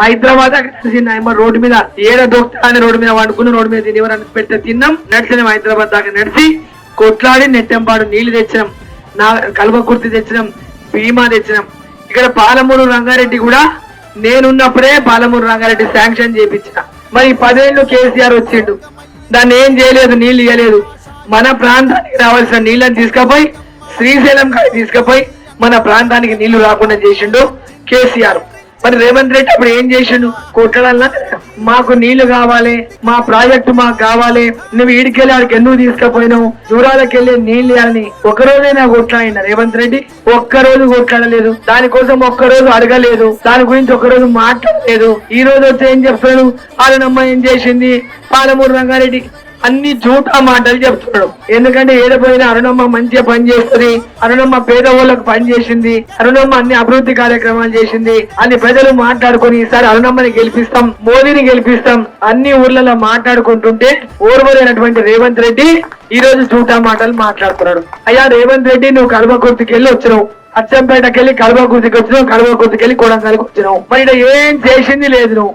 హైదరాబాద్ దాకా రోడ్డు మీద ఏడ దొక్కుతానే రోడ్డు మీద వండుకున్న రోడ్డు మీద తినేవారు ఎవరన్నా పెడితే తిన్నాం. నడిచినాం హైదరాబాద్ దాకా నడిచి కొట్లాడి నెట్టెంపాడు నీళ్ళు తెచ్చినాం. నా కల్వకుర్తి తెచ్చినాం. భీమా తెచ్చినాం. ఇక్కడ పాలమూరు రంగారెడ్డి కూడా నేనున్నప్పుడే పాలమూరు రంగారెడ్డి శాంక్షన్ చేయించిన మరి పదేళ్ళు కేసీఆర్ వచ్చిండు. దాన్ని ఏం చేయలేదు నీళ్ళు ఇవ్వలేదు మన ప్రాంతానికి రావాల్సిన నీళ్ళని తీసుకుపోయి శ్రీశైలం కాడికి తీసుకుపోయి మన ప్రాంతానికి నీళ్ళు రాకుండా చేసిండు కేసీఆర్. మరి రేవంత్ రెడ్డి అప్పుడు ఏం చేసిండు? కొట్టడాల మాకు నీళ్ళు కావాలి మా ప్రాజెక్టు మాకు కావాలి నువ్వు ఈడికెళ్ళి ఆడికి ఎందుకు తీసుకుపోయినావు? దూరాలకు వెళ్ళి నీళ్ళు అని ఒక కొట్లాడిన రేవంత్ రెడ్డి? ఒక్క రోజు కొట్లాడలేదు. దానికోసం ఒక్క రోజు అడగలేదు. దాని గురించి ఒక్క రోజు మాట్లాడలేదు. ఈ రోజు వచ్చి ఏం చెప్తాడు? వాళ్ళనమ్మ ఏం చేసింది? పాలమూరు రంగారెడ్డి అన్ని జూటా మాటలు చెప్తున్నాడు. ఎందుకంటే ఏడపోయిన అరుణమ్మ మంచిగా పని చేస్తుంది అరుణమ్మ పేదవాళ్ళకు పని చేసింది అరుణమ్మ అన్ని అభివృద్ధి కార్యక్రమాలు చేసింది అన్ని ప్రజలు మాట్లాడుకుని ఈసారి అరుణమ్మని గెలిపిస్తాం మోదీని గెలిపిస్తాం అన్ని ఊర్లలో మాట్లాడుకుంటుంటే ఓర్వలేనటువంటి రేవంత్ రెడ్డి ఈ రోజు జూటా మాటలు మాట్లాడుతున్నాడు. అయ్యా రేవంత్ రెడ్డి నువ్వు కల్వకుర్తికి వెళ్ళి వచ్చినావు. అచ్చంపేటకెళ్ళి వెళ్ళి కల్వకుర్తికి వచ్చినావు కల్వకుర్తికి వెళ్ళి కొడంగల్కి వచ్చినావు. మరి ఏం చేసింది లేదు నువ్వు?